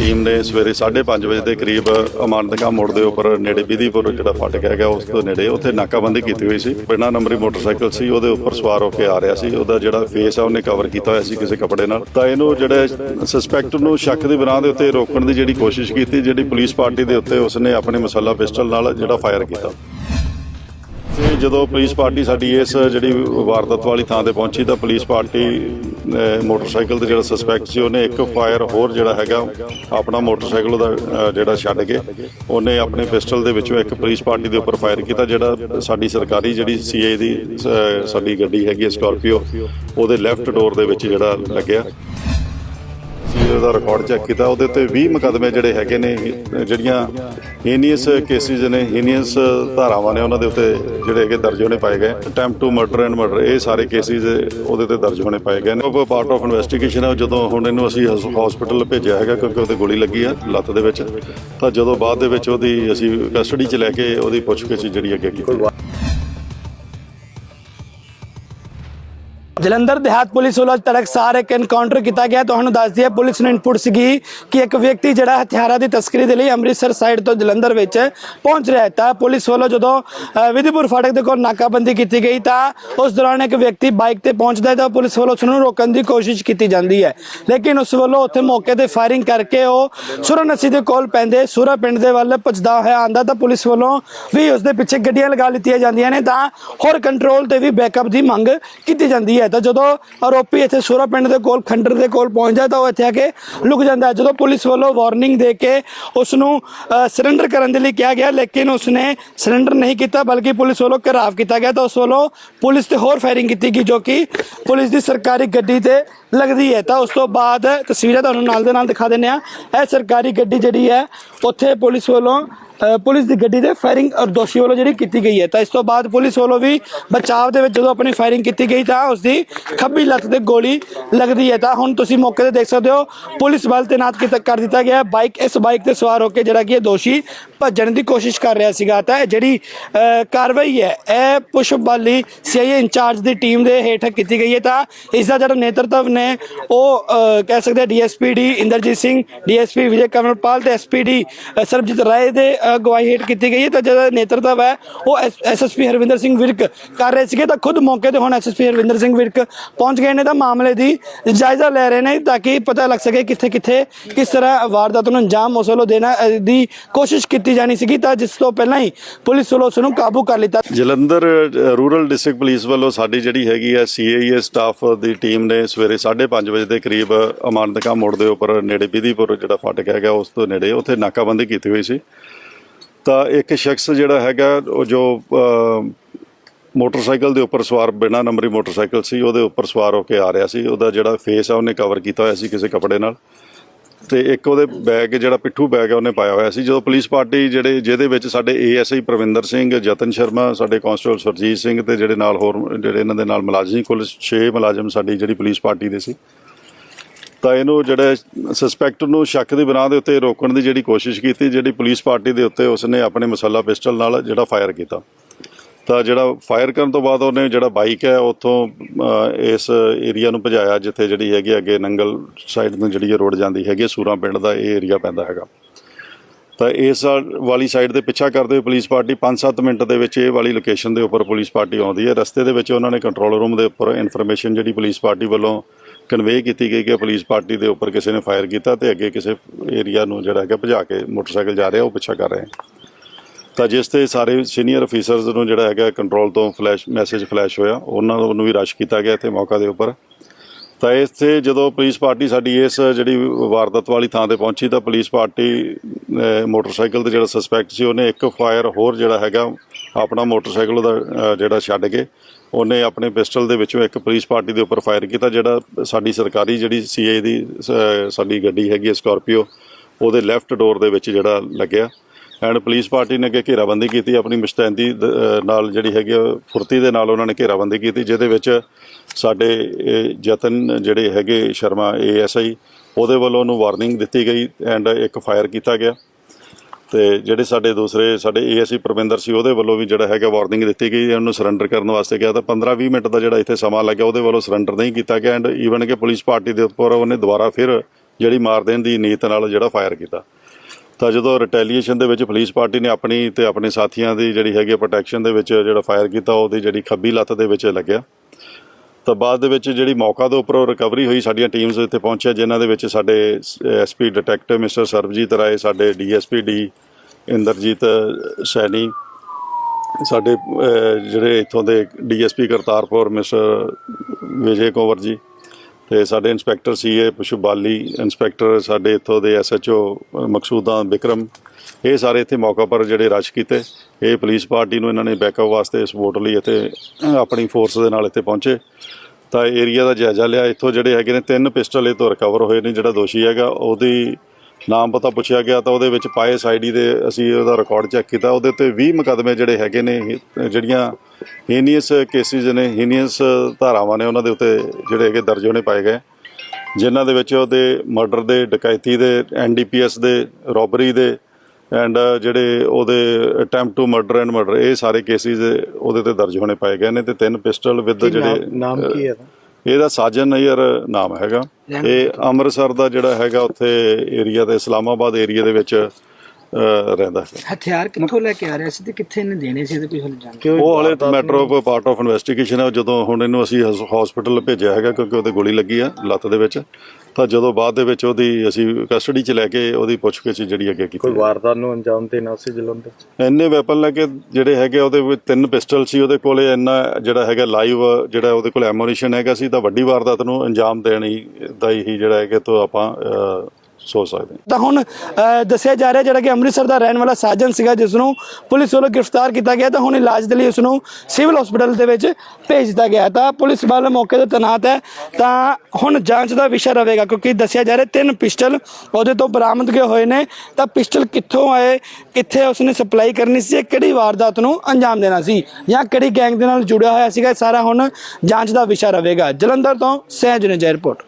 Team ਨੇ ਸਵੇਰੇ 5:30 ਵਜੇ ਦੇ ਕਰੀਬ ਅਮਾਨਤਕਾ ਮੋੜ ਦੇ ਉੱਪਰ ਨੇੜੇ ਬਿਧੀਪੁਰ ਜਿਹੜਾ ਫਾਟਕ ਹੈਗਾ ਉਸ ਤੋਂ ਨੇੜੇ ਉੱਥੇ ਨਾਕਾਬੰਦੀ ਕੀਤੀ ਹੋਈ ਸੀ। ਬਿਨਾਂ ਨੰਬਰੀ ਮੋਟਰਸਾਈਕਲ ਸੀ, ਉਹਦੇ ਉੱਪਰ ਸਵਾਰ ਹੋ ਕੇ ਆ ਰਿਹਾ ਸੀ। ਉਹਦਾ ਜਿਹੜਾ ਫੇਸ ਆ, ਉਹਨੇ ਕਵਰ ਕੀਤਾ ਹੋਇਆ ਸੀ ਕਿਸੇ ਕੱਪੜੇ ਨਾਲ। ਤਾਂ ਇਹਨੂੰ ਜਿਹੜੇ ਸਸਪੈਕਟ ਨੂੰ ਸ਼ੱਕ ਦੀ ਬਿਨਾਂ ਦੇ ਉੱਤੇ ਰੋਕਣ ਦੀ ਜਿਹੜੀ ਕੋਸ਼ਿਸ਼ ਕੀਤੀ, ਜਿਹੜੀ ਪੁਲਿਸ ਪਾਰਟੀ ਦੇ ਉੱਤੇ ਉਸਨੇ ਆਪਣੇ ਮਸਾਲਾ ਪਿਸਟਲ ਨਾਲ ਜਿਹੜਾ ਫਾਇਰ ਕੀਤਾ। ਤੇ ਜਦੋਂ ਪੁਲਿਸ ਪਾਰਟੀ ਸਾਡੀ ਇਸ ਜਿਹੜੀ ਵਾਰਦਾਤ ਵਾਲੀ ਥਾਂ ਤੇ ਪਹੁੰਚੀ ਤਾਂ ਪੁਲਿਸ ਪਾਰਟੀ ਮੋਟਰਸਾਈਕਲ ਤੇ ਜਿਹੜਾ ਸਸਪੈਕਟ ਸੀ, ਉਹਨੇ ਇੱਕ ਫਾਇਰ ਹੋਰ ਜਿਹੜਾ ਹੈਗਾ, ਆਪਣਾ ਮੋਟਰਸਾਈਕਲ ਦਾ ਜਿਹੜਾ ਛੱਡ ਕੇ, ਉਹਨੇ ਆਪਣੇ ਪਿਸਟਲ ਦੇ ਵਿੱਚੋਂ ਇੱਕ ਪੁਲਿਸ ਪਾਰਟੀ ਦੇ ਉੱਪਰ ਫਾਇਰ ਕੀਤਾ, ਜਿਹੜਾ ਸਾਡੀ ਸਰਕਾਰੀ ਜਿਹੜੀ ਸੀਏ ਦੀ ਸਾਡੀ ਗੱਡੀ ਹੈਗੀ ਹੈ ਸਕਾਰਪੀਓ ਉਹਦੇ ਲੈਫਟ ਡੋਰ ਦੇ ਵਿੱਚ ਜਿਹੜਾ ਲੱਗਿਆ। ਸੀ ਉਹਦਾ ਰਿਕਾਰਡ ਚੈੱਕ ਕੀਤਾ। ਉਹਦੇ ਤੇ 20 ਮੁਕੱਦਮੇ ਜਿਹੜੇ ਹੈਗੇ ਨੇ, ਜਿਹੜੀਆਂ ਹੀਨੀਅਸ ਕੇਸਿਸ ਨੇ ਹੀਨੀਅਸ ਧਾਰਾਵਾਂ ਨੇ, ਉਹਨਾਂ ਦੇ ਉੱਤੇ ਜਿਹੜੇ ਹੈਗੇ ਦਰਜ ਹੋਣੇ ਪਾਏ ਗਏ। Attempt to murder and murder ਇਹ ਸਾਰੇ ਕੇਸਿਸ ਉਹਦੇ ਤੇ ਦਰਜ ਹੋਣੇ ਪਾਏ ਗਏ ਨੇ। ਉਹ ਪਾਰਟ ਆਫ ਇਨਵੈਸਟੀਗੇਸ਼ਨ ਹੈ। ਜਦੋਂ ਹੁਣ ਇਹਨੂੰ ਅਸੀਂ ਹਸਪੀਟਲ ਭੇਜਿਆ ਹੈਗਾ, ਕਿਉਂਕਿ ਉਹਦੇ ਗੋਲੀ ਲੱਗੀ ਆ ਲੱਤ ਦੇ ਵਿੱਚ। ਤਾਂ ਜਦੋਂ ਬਾਅਦ ਦੇ ਵਿੱਚ ਉਹਦੀ ਅਸੀਂ ਕਸਟਡੀ 'ਚ ਲੈ ਕੇ ਉਹਦੀ ਪੁੱਛਗਿੱਛ ਜਿਹੜੀ ਅੱਗੇ ਕੀਤੀ। ਜਲੰਧਰ ਦੇਹਾਤ ਪੁਲਿਸ ਵੱਲੋਂ ਤੜਕਸਾਰ ਇੱਕ ਐਨਕਾਊਂਟਰ ਕੀਤਾ ਗਿਆ। ਤੁਹਾਨੂੰ ਦੱਸ ਦਈਏ, ਪੁਲਿਸ ਨੂੰ ਇਨਪੁਟ ਸੀਗੀ ਕਿ ਇੱਕ ਵਿਅਕਤੀ ਜਿਹੜਾ ਹਥਿਆਰਾਂ ਦੀ ਤਸਕਰੀ ਦੇ ਲਈ ਅੰਮ੍ਰਿਤਸਰ ਸਾਈਡ ਤੋਂ ਜਲੰਧਰ ਵਿੱਚ ਪਹੁੰਚ ਰਿਹਾ ਤਾਂ ਪੁਲਿਸ ਵੱਲੋਂ ਜਦੋਂ ਵਿਧੀਪੁਰ ਫਾਟਕ ਦੇ ਕੋਲ ਨਾਕਾਬੰਦੀ ਕੀਤੀ ਗਈ, ਤਾਂ ਉਸ ਦੌਰਾਨ ਇੱਕ ਵਿਅਕਤੀ ਬਾਈਕ ਤੇ ਪਹੁੰਚਦਾ ਹੈ, ਤਾਂ ਪੁਲਿਸ ਵੱਲੋਂ ਉਸ ਨੂੰ ਰੋਕਣ ਦੀ ਕੋਸ਼ਿਸ਼ ਕੀਤੀ ਜਾਂਦੀ ਹੈ। ਲੇਕਿਨ ਉਸ ਵੱਲੋਂ ਉੱਥੇ ਮੌਕੇ ਤੇ ਫਾਇਰਿੰਗ ਕਰਕੇ ਉਹ ਸੁਰਾ ਦੇ ਕੋਲ ਪੈਂਦੇ, ਸੁਰਾ ਪਿੰਡ ਦੇ ਵੱਲ ਭੱਜਦਾ ਹੋਇਆ ਆਂਦਾ ਤਾਂ ਪੁਲਿਸ ਵੱਲੋਂ ਵੀ ਉਸ ਦੇ ਪਿੱਛੇ ਗੱਡੀਆਂ ਲਗਾ ਲਿੱਤੀਆਂ ਜਾਂਦੀਆਂ ਨੇ, ਤਾਂ ਹੋਰ ਕੰਟਰੋਲ ਤੇ ਵੀ ਬੈਕਅਪ ਦੀ ਮੰਗ ਕੀਤੀ ਜਾਂਦੀ ਹੈ। ਤਾਂ ਜਦੋਂ ਆਰੋਪੀ ਇੱਥੇ ਸੁਰਾ ਪਿੰਡ ਦੇ ਕੋਲ, ਖੰਡਰ ਦੇ ਕੋਲ ਪਹੁੰਚਦਾ ਤਾਂ ਉਹ ਇੱਥੇ ਆ ਕੇ ਲੁਕ ਜਾਂਦਾ ਹੈ। ਜਦੋਂ ਪੁਲਿਸ ਵੱਲੋਂ ਵਾਰਨਿੰਗ ਦੇ ਕੇ ਉਸ ਨੂੰ ਸਰੈਂਡਰ ਕਰਨ ਦੇ ਲਈ ਕਿਹਾ ਗਿਆ, ਲੇਕਿਨ ਉਸਨੇ ਸਰੈਂਡਰ ਨਹੀਂ ਕੀਤਾ, ਬਲਕਿ ਪੁਲਿਸ ਵੱਲੋਂ ਘਰਾਵ ਕੀਤਾ ਗਿਆ, ਤਾਂ ਉਸ ਵੱਲੋਂ ਪੁਲਿਸ ਤੇ ਹੋਰ ਫਾਇਰਿੰਗ ਕੀਤੀ ਗਈ, ਜੋ ਕਿ ਪੁਲਿਸ ਦੀ ਸਰਕਾਰੀ ਗੱਡੀ ਤੇ ਲੱਗਦੀ ਹੈ। ਤਾਂ ਉਸ ਤੋਂ ਬਾਅਦ ਤਸਵੀਰਾਂ ਤੁਹਾਨੂੰ ਨਾਲ ਦੇ ਨਾਲ ਦਿਖਾ ਦਿੰਦੇ ਆ ਇਹ ਸਰਕਾਰੀ ਗੱਡੀ ਜਿਹੜੀ ਹੈ, ਉੱਥੇ ਪੁਲਿਸ ਵੱਲੋਂ ਪੁਲਿਸ ਦੀ ਗੱਡੀ ਦੇ ਫਾਇਰਿੰਗ ਔਰ ਦੋਸ਼ੀ ਵੱਲੋਂ ਜਿਹੜੀ ਕੀਤੀ ਗਈ ਹੈ। ਤਾਂ ਇਸ ਤੋਂ ਬਾਅਦ ਪੁਲਿਸ ਵੱਲੋਂ ਵੀ ਬਚਾਅ ਦੇ ਵਿੱਚ ਜਦੋਂ ਆਪਣੀ ਫਾਇਰਿੰਗ ਕੀਤੀ ਗਈ ਤਾਂ ਉਸ ਦੀ ਖੱਬੀ ਲੱਤ ਤੇ ਗੋਲੀ ਲੱਗਦੀ ਹੈ। ਤਾਂ ਹੁਣ ਤੁਸੀਂ ਮੌਕੇ ਤੇ ਦੇਖ ਸਕਦੇ ਹੋ, ਪੁਲਿਸ ਬਲ ਤੈਨਾਤ ਕੀਤਾ, ਕਰ ਦਿੱਤਾ ਗਿਆ ਬਾਈਕ, ਇਸ ਬਾਈਕ ਤੇ ਸਵਾਰ ਹੋ ਕੇ ਜਿਹੜਾ ਕਿ ਇਹ ਦੋਸ਼ੀ ਭੱਜਣ ਦੀ ਕੋਸ਼ਿਸ਼ ਕਰ ਰਿਹਾ ਸੀਗਾ। ਤਾਂ ਇਹ ਜਿਹੜੀ ਕਾਰਵਾਈ ਹੈ, ਇਹ ਪੁਸ਼ਪ ਵਾਲੀ ਸੀਆਈਏ ਇੰਚਾਰਜ ਦੀ ਟੀਮ ਦੇ ਹੇਠ ਕੀਤੀ ਗਈ ਹੈ। ਤਾਂ ਇਸ ਦਾ ਜਿਹੜਾ ਨੇਤਰਤਵ ਨੇ, ਉਹ ਕਹਿ ਸਕਦੇ DSP D Inderjit Singh DSP Vijay Kamalpal ਤੇ ਐਸਪੀਡੀ ਸਰਬਜੀਤ ਰਾਏ ਦੇ ਅਗਵਾਈ ਹੇਠ ਕੀਤੀ ਗਈ ਹੈ ਤਾਂ ਜਿਹੜਾ ਨੇਤਰਤਵ ਹੈ ਉਹ ਐਸਐਸਪੀ ਹਰਵਿੰਦਰ ਸਿੰਘ ਵਿਰਕ ਕਰ ਰਹੇ ਸੀਗੇ ਤਾਂ ਖੁਦ ਮੌਕੇ ਤੇ ਹੁਣ ਐਸਐਸਪੀ ਹਰਵਿੰਦਰ ਸਿੰਘ ਵਿਰਕ ਪਹੁੰਚ ਗਏ ਨੇ ਤਾਂ ਮਾਮਲੇ ਦੀ ਜਾਇਜ਼ਾ ਲੈ ਰਹੇ ਨੇ ਤਾਂ ਕਿ ਪਤਾ ਲੱਗ ਸਕੇ ਕਿੱਥੇ ਕਿੱਥੇ, ਕਿਸ ਤਰ੍ਹਾਂ ਵਾਰਦਾਤ ਨੂੰ ਅੰਜਾਮ ਉਸ ਵੱਲੋਂ ਦੇਣਾ ਦੀ ਕੋਸ਼ਿਸ਼ ਕੀਤੀ ਜਾਣੀ ਸੀਗੀ ਤਾਂ ਜਿਸ ਤੋਂ ਪਹਿਲਾਂ ਹੀ ਪੁਲਿਸ ਵੱਲੋਂ ਉਸ ਨੂੰ ਕਾਬੂ ਕਰ ਲਿੱਤਾ। ਜਲੰਧਰ ਰੂਰਲ ਡਿਸਟ੍ਰਿਕਟ ਪੁਲਿਸ ਵੱਲੋਂ ਸਾਡੀ ਜਿਹੜੀ ਹੈਗੀ ਹੈ ਸੀਏਏ ਸਟਾਫ ਦੀ ਟੀਮ ਨੇ ਸਵੇਰੇ 5:30 ਵਜੇ ਦੇ ਕਰੀਬ ਅਮਾਨਤਕਾ ਮੋੜ ਦੇ ਉੱਪਰ ਨੇੜੇ ਬਿਧੀਪੁਰ ਜਿਹੜਾ ਫਾਟਕ ਹੈਗਾ ਉਸ ਤੋਂ ਨੇੜੇ ਉੱਥੇ ਨਾਕਾਬੰਦੀ ਕੀਤੀ ਹੋਈ ਸੀ। ਤਾਂ ਇੱਕ ਸ਼ਖਸ ਜਿਹੜਾ ਹੈਗਾ ਉਹ ਜੋ ਮੋਟਰਸਾਈਕਲ ਦੇ ਉੱਪਰ ਸਵਾਰ ਬਿਨਾਂ ਨੰਬਰੀ ਮੋਟਰਸਾਈਕਲ ਸੀ ਉਹਦੇ ਉੱਪਰ ਸਵਾਰ ਹੋ ਕੇ ਆ ਰਿਹਾ ਸੀ। ਉਹਦਾ ਜਿਹੜਾ ਫੇਸ ਆ ਉਹਨੇ ਕਵਰ ਕੀਤਾ ਹੋਇਆ ਸੀ ਕਿਸੇ ਕੱਪੜੇ ਨਾਲ। ਤੇ ਇੱਕ ਉਹਦੇ ਬੈਗ ਜਿਹੜਾ ਪਿੱਠੂ ਬੈਗ ਹੈ ਉਹਨੇ ਪਾਇਆ ਹੋਇਆ ਸੀ। ਜਦੋਂ ਪੁਲਿਸ ਪਾਰਟੀ ਜਿਹੜੇ ਜਿਹਦੇ ਵਿੱਚ ਸਾਡੇ ਏਐਸਆਈ ਪ੍ਰਵਿੰਦਰ ਸਿੰਘ ਜਤਨ ਸ਼ਰਮਾ ਸਾਡੇ ਕਾਂਸਟੇਬਲ ਸਰਜੀਤ ਸਿੰਘ ਤੇ ਜਿਹੜੇ ਨਾਲ ਹੋਰ ਜਿਹੜੇ ਇਹਨਾਂ ਦੇ ਨਾਲ ਮੁਲਾਜ਼ਮ ਸੀ, ਕੁੱਲ 6 ਮੁਲਾਜ਼ਮ ਸਾਡੀ ਜਿਹੜੀ ਪੁਲਿਸ ਪਾਰਟੀ ਦੇ ਸੀ। ਤਾਂ ਇਹਨੂੰ ਜਿਹੜੇ ਸਸਪੈਕਟ ਨੂੰ ਸ਼ੱਕ ਦੀ ਬਿਨਾਂ ਦੇ ਉੱਤੇ ਰੋਕਣ ਦੀ ਜਿਹੜੀ ਕੋਸ਼ਿਸ਼ ਕੀਤੀ ਜਿਹੜੀ ਪੁਲਿਸ ਪਾਰਟੀ ਦੇ ਉੱਤੇ ਉਸਨੇ ਆਪਣੇ ਮਸਲਾ ਪਿਸਟਲ ਨਾਲ ਜਿਹੜਾ ਫਾਇਰ ਕੀਤਾ। ਤਾਂ ਜਿਹੜਾ ਫਾਇਰ ਕਰਨ ਤੋਂ ਬਾਅਦ ਉਹਨੇ ਜਿਹੜਾ ਬਾਈਕ ਹੈ ਉੱਥੋਂ ਇਸ ਏਰੀਆ ਨੂੰ ਭਜਾਇਆ ਜਿੱਥੇ ਜਿਹੜੀ ਹੈਗੀ ਅੱਗੇ ਨੰਗਲ ਸਾਈਡ ਨੂੰ ਜਿਹੜੀ ਰੋਡ ਜਾਂਦੀ ਹੈਗੀ ਹੈ, ਸੂਰਾਂ ਪਿੰਡ ਦਾ ਇਹ ਏਰੀਆ ਪੈਂਦਾ ਹੈਗਾ। ਤਾਂ ਇਸ ਵਾਲੀ ਸਾਈਡ ਤੇ ਪਿੱਛਾ ਕਰਦੇ ਹੋਏ ਪੁਲਿਸ ਪਾਰਟੀ 5-7 ਮਿੰਟ ਦੇ ਵਿੱਚ ਇਹ ਵਾਲੀ ਲੋਕੇਸ਼ਨ ਦੇ ਉੱਪਰ ਪੁਲਿਸ ਪਾਰਟੀ ਆਉਂਦੀ ਹੈ। ਰਸਤੇ ਦੇ ਵਿੱਚ ਉਹਨਾਂ ਨੇ ਕੰਟਰੋਲ ਰੂਮ ਦੇ ਉੱਪਰ ਇਨਫੋਰਮੇਸ਼ਨ ਜਿਹੜੀ ਪੁਲਿਸ ਪਾਰਟੀ ਵੱਲੋਂ ਕਨਵੇ ਕੀਤੀ ਗਈ ਕਿ ਪੁਲਿਸ ਪਾਰਟੀ ਦੇ ਉੱਪਰ ਕਿਸੇ ਨੇ ਫਾਇਰ ਕੀਤਾ ਤੇ ਅੱਗੇ ਕਿਸੇ ਏਰੀਆ ਨੂੰ ਜਿਹੜਾ ਹੈਗਾ ਭਜਾ ਕੇ ਮੋਟਰਸਾਈਕਲ ਜਾ ਰਿਹਾ, ਉਹ ਪਿੱਛਾ ਕਰ ਰਹੇ ਤਾਂ ਜਿਸ ਤੇ ਸਾਰੇ ਸੀਨੀਅਰ ਅਫੀਸਰਸ ਨੂੰ ਜਿਹੜਾ ਹੈਗਾ ਕੰਟਰੋਲ ਤੋਂ ਫਲੈਸ਼ ਮੈਸੇਜ ਫਲੈਸ਼ ਹੋਇਆ, ਉਹਨਾਂ ਨੂੰ ਵੀ ਰਸ਼ ਕੀਤਾ ਗਿਆ ਇੱਥੇ ਮੌਕਾ ਦੇ ਉੱਪਰ। ਤਾਂ ਇਸ 'ਤੇ ਜਦੋਂ ਪੁਲਿਸ ਪਾਰਟੀ ਸਾਡੀ ਇਸ ਜਿਹੜੀ ਵਾਰਦਾਤ ਵਾਲੀ ਥਾਂ ਤੇ ਪਹੁੰਚੀ, ਤਾਂ ਪੁਲਿਸ ਪਾਰਟੀ ਮੋਟਰਸਾਈਕਲ ਤੇ ਜਿਹੜਾ ਸਸਪੈਕਟ ਸੀ, ਉਹਨੇ ਇੱਕ ਫਾਇਰ ਹੋਰ ਜਿਹੜਾ ਹੈਗਾ, ਆਪਣਾ ਮੋਟਰਸਾਈਕਲ ਉਹਦਾ ਜਿਹੜਾ ਛੱਡ ਕੇ ਉਹਨੇ ਆਪਣੇ ਪਿਸਟਲ ਦੇ ਵਿੱਚੋਂ ਇੱਕ ਪੁਲਿਸ ਪਾਰਟੀ ਦੇ ਉੱਪਰ ਫਾਇਰ ਕੀਤਾ ਜਿਹੜਾ ਸਾਡੀ ਸਰਕਾਰੀ ਜਿਹੜੀ ਸੀਏ ਦੀ ਅਹ, ਸਾਡੀ ਗੱਡੀ ਹੈਗੀ ਹੈ ਸਕਾਰਪੀਓ ਉਹਦੇ ਲੈਫਟ ਡੋਰ ਦੇ ਵਿੱਚ ਜਿਹੜਾ ਲੱਗਿਆ। ਐਂਡ ਪੁਲਿਸ ਪਾਰਟੀ ਨੇ ਅੱਗੇ ਘੇਰਾਬੰਦੀ ਕੀਤੀ ਆਪਣੀ ਮੁਸਤੈਦੀ ਦ- ਨਾਲ ਜਿਹੜੀ ਹੈਗੀ ਆ, ਫੁਰਤੀ ਦੇ ਨਾਲ ਉਹਨਾਂ ਨੇ ਘੇਰਾਬੰਦੀ ਕੀਤੀ ਜਿਹਦੇ ਵਿੱਚ ਸਾਡੇ ਇਹ ਯਤਨ ਜਿਹੜੇ ਹੈਗੇ ਸ਼ਰਮਾ ਏਐਸਆਈ ਉਹਦੇ ਵੱਲੋਂ ਉਹਨੂੰ ਵਾਰਨਿੰਗ ਦਿੱਤੀ ਗਈ ਐਂਡ ਇੱਕ ਫਾਇਰ ਕੀਤਾ ਗਿਆ। ਤੇ ਜਿਹੜੇ ਸਾਡੇ ਦੂਸਰੇ, ਸਾਡੇ ਏਐਸਆਈ ਪ੍ਰਵਿੰਦਰ ਸੀ, ਉਹਦੇ ਵੱਲੋਂ ਵੀ ਜਿਹੜਾ ਹੈਗਾ ਵਾਰਨਿੰਗ ਦਿੱਤੀ ਗਈ ਉਹਨੂੰ ਸਰੈਂਡਰ ਕਰਨ ਵਾਸਤੇ ਕਿਹਾ। ਤਾਂ 15-20 ਮਿੰਟ ਦਾ ਜਿਹੜਾ ਇੱਥੇ ਸਮਾਂ ਲੱਗਿਆ, ਉਹਦੇ ਵੱਲੋਂ ਸਰੈਂਡਰ ਨਹੀਂ ਕੀਤਾ ਗਿਆ ਐਂਡ ਈਵਨ ਕਿ ਪੁਲਿਸ ਪਾਰਟੀ ਦੇ ਉੱਪਰ ਉਹਨੇ ਦੁਬਾਰਾ ਫਿਰ ਜਿਹੜੀ ਮਾਰ ਦੇਣ ਦੀ ਨੀਤ ਨਾਲ ਜਿਹੜਾ ਫਾਇਰ ਕੀਤਾ। ਤਾਂ ਜਦੋਂ ਰਿਟੈਲੀਏਸ਼ਨ ਦੇ ਵਿੱਚ ਪੁਲਿਸ ਪਾਰਟੀ ਨੇ ਆਪਣੀ ਤੇ ਆਪਣੇ ਸਾਥੀਆਂ ਦੀ ਜਿਹੜੀ ਹੈਗੀ ਪ੍ਰੋਟੈਕਸ਼ਨ ਦੇ ਵਿੱਚ ਜਿਹੜਾ ਫਾਇਰ ਕੀਤਾ, ਉਹਦੀ ਜਿਹੜੀ ਖੱਬੀ ਲੱਤ ਦੇ ਵਿੱਚ ਲੱਗਿਆ। ਤਾਂ ਬਾਅਦ ਦੇ ਵਿੱਚ ਜਿਹੜੀ ਮੌਕਾ ਦੇ ਉੱਪਰੋਂ ਰਿਕਵਰੀ ਹੋਈ, ਸਾਡੀਆਂ ਟੀਮਸ ਇੱਥੇ ਪਹੁੰਚਿਆ, ਜਿਨ੍ਹਾਂ ਦੇ ਵਿੱਚ ਸਾਡੇ SP detective mister Sarabjit Rai, ਸਾਡੇ ਡੀਐਸਪੀ ਡੀ ਇੰਦਰਜੀਤ ਸੈਣੀ, ਸਾਡੇ ਜਿਹੜੇ ਇੱਥੋਂ ਦੇ ਡੀਐਸਪੀ ਕਰਤਾਰਪੁਰ ਮਿਸਟਰ ਵਿਜੇ ਕੁੰਵਰ ਜੀ ਤੇ ਸਾਡੇ ਇੰਸਪੈਕਟਰ ਸੀਏ ਪਸ਼ੂਬਾਲੀ ਇੰਸਪੈਕਟਰ, ਸਾਡੇ ਇੱਥੋਂ ਦੇ ਐਸਐਚਓ ਮਕਸੂਦਾਂ ਵਿਕਰਮ, ਇਹ ਸਾਰੇ ਇੱਥੇ ਮੌਕਾ ਪਰ ਜਿਹੜੇ ਰਸ਼ ਕੀਤੇ। ਇਹ ਪੁਲਿਸ ਪਾਰਟੀ ਨੂੰ ਇਹਨਾਂ ਨੇ ਬੈਕਅਪ ਵਾਸਤੇ ਸਪੋਰਟ ਲਈ ਇੱਥੇ ਆਪਣੀ ਫੋਰਸ ਦੇ ਨਾਲ ਇੱਥੇ ਪਹੁੰਚੇ। ਤਾਂ ਏਰੀਆ ਦਾ ਜਾਇਜ਼ਾ ਲਿਆ। ਇੱਥੋਂ ਜਿਹੜੇ ਹੈਗੇ ਨੇ, ਤਿੰਨ ਪਿਸਟਲ ਇਹ ਤੋਂ ਰਿਕਵਰ ਹੋਏ ਨੇ, ਜਿਹੜਾ ਦੋਸ਼ੀ ਹੈਗਾ, ਉਹਦੀ ਨਾਮ ਪਤਾ ਪੁੱਛਿਆ ਗਿਆ ਤਾਂ ਉਹਦੇ ਵਿੱਚ ਪਾਇਸ ਆਈਡੀ ਦੇ ਅਸੀਂ ਉਹਦਾ ਰਿਕਾਰਡ ਚੈੱਕ ਕੀਤਾ। ਉਹਦੇ 'ਤੇ 20 ਮੁਕੱਦਮੇ ਜਿਹੜੇ ਹੈਗੇ ਨੇ ਜਿਹੜੀਆਂ ਹੀਨੀਅਸ ਕੇਸਿਸ ਨੇ ਹੀਨੀਅਸ ਧਾਰਾਵਾਂ ਨੇ ਉਹਨਾਂ ਦੇ ਉੱਤੇ ਜਿਹੜੇ ਹੈਗੇ ਦਰਜ ਹੋਣੇ ਪਾਏ ਗਏ। ਜਿਨ੍ਹਾਂ ਦੇ ਵਿੱਚ ਉਹਦੇ ਮਰਡਰ ਦੇ ਡਕੈਤੀ ਦੇ ਐਨਡੀਪੀਐਸ ਦੇ ਰੋਬਰੀ ਦੇ ਐਂਡ ਜਿਹੜੇ ਉਹਦੇ attempt to murder and murder ਇਹ ਸਾਰੇ ਕੇਸਿਸ ਉਹਦੇ ਤੇ ਦਰਜ ਹੋਣੇ ਪਾਏ ਗਏ ਨੇ ਤੇ ਤਿੰਨ ਪਿਸਟਲ ਵਿਦ ਜਿਹੜੇ ਨਾਮ ਕੀ ਹੈ ਇਹਦਾ? ਸਾਜਨ ਨਈਅਰ ਨਾਮ ਹੈਗਾ। ਇਹ ਅੰਮ੍ਰਿਤਸਰ ਦਾ ਜਿਹੜਾ ਹੈਗਾ ਉੱਥੇ ਏਰੀਆ ਤੇ ਇਸਲਾਮਾਬਾਦ ਏਰੀਆ ਦੇ ਵਿੱਚ ਰਹਿੰਦਾ। ਹੈ ਹਥਿਆਰ ਕਿੱਥੋਂ ਲੈ ਕੇ ਆ ਰਿਹਾ ਸੀ ਤੇ ਕਿੱਥੇ ਇਹਨੇ ਦੇਣੇ ਸੀ ਇਹਦੇ ਕੋਈ ਹਲ ਜਾਣ ਉਹ ਹਲੇ matter of part of investigation ਹੈ ਜਦੋਂ ਹੁਣ ਇਹਨੂੰ ਅਸੀਂ ਹਸਪੀਟਲ ਭੇਜਿਆ ਹੈਗਾ ਕਿਉਂਕਿ ਉਹਦੇ ਗੋਲੀ ਲੱਗੀ ਆ ਲੱਤ ਦੇ ਵਿੱਚ ਤਾਂ ਜਦੋਂ ਬਾਅਦ ਦੇ ਵਿੱਚ ਉਹਦੀ ਅਸੀਂ ਕਸਟਡੀ 'ਚ ਲੈ ਕੇ ਉਹਦੀ ਪੁੱਛਗਿੱਛ ਜਿਹੜੀ ਅੱਗੇ ਕੋਈ ਕੀਤੀ ਵਾਰਦਾਤ ਨੂੰ ਅੰਜਾਮ ਦੇਣਾ ਸੀ ਜਲੰਧਰ 'ਚ? ਇੰਨੇ ਵੈਪਨ ਲੈ ਕੇ ਜਿਹੜੇ ਹੈਗੇ ਉਹਦੇ ਵਿੱਚ ਤਿੰਨ ਪਿਸਟਲ ਸੀ ਉਹਦੇ ਕੋਲੇ ਇੰਨਾ ਜਿਹੜਾ ਹੈਗਾ ਲਾਈਵ ਜਿਹੜਾ ਉਹਦੇ ਕੋਲ ਐਮੂਨੀਸ਼ਨ ਹੈਗਾ ਸੀ ਤਾਂ ਵੱਡੀ ਵਾਰਦਾਤ ਨੂੰ ਅੰਜਾਮ ਦੇਣ ਦਾ ਹੀ ਜਿਹੜਾ ਹੈਗਾ ਤੋਂ ਆਪਾਂ ਸੋਚ ਸਕਦੇ ਹਾਂ। ਤਾਂ ਹੁਣ ਦੱਸਿਆ ਜਾ ਰਿਹਾ ਜਿਹੜਾ ਕਿ ਅੰਮ੍ਰਿਤਸਰ ਦਾ ਰਹਿਣ ਵਾਲਾ ਸਾਜਨ ਸੀਗਾ ਜਿਸ ਨੂੰ ਪੁਲਿਸ ਵੱਲੋਂ ਗ੍ਰਿਫਤਾਰ ਕੀਤਾ ਗਿਆ, ਤਾਂ ਹੁਣ ਇਲਾਜ ਦੇ ਲਈ ਉਸ ਨੂੰ ਸਿਵਲ ਹਸਪੀਟਲ ਦੇ ਵਿੱਚ ਭੇਜ ਦਿੱਤਾ ਗਿਆ ਤਾਂ ਪੁਲਿਸ ਬਲ ਮੌਕੇ ਤੇ ਤੈਨਾਤ ਹੈ। ਤਾਂ ਹੁਣ ਜਾਂਚ ਦਾ ਵਿਸ਼ਾ ਰਹੇਗਾ, ਕਿਉਂਕਿ ਦੱਸਿਆ ਜਾ ਰਿਹਾ ਤਿੰਨ ਪਿਸਟਲ ਉਹਦੇ ਤੋਂ ਬਰਾਮਦ ਗਏ ਹੋਏ ਨੇ। ਤਾਂ ਪਿਸਟਲ ਕਿੱਥੋਂ ਆਏ, ਕਿੱਥੇ ਉਸਨੇ ਸਪਲਾਈ ਕਰਨੀ ਸੀ ਕਿਹੜੀ ਵਾਰਦਾਤ ਨੂੰ ਅੰਜਾਮ ਦੇਣਾ ਸੀ, ਜਾਂ ਕਿਹੜੀ ਗੈਂਗ ਦੇ ਨਾਲ ਜੁੜਿਆ ਹੋਇਆ ਸੀਗਾ, ਇਹ ਸਾਰਾ ਹੁਣ ਜਾਂਚ ਦਾ ਵਿਸ਼ਾ ਰਹੇਗਾ। ਜਲੰਧਰ ਤੋਂ ਸਹਿਜ ਨੇ ਰਿਪੋਰਟ।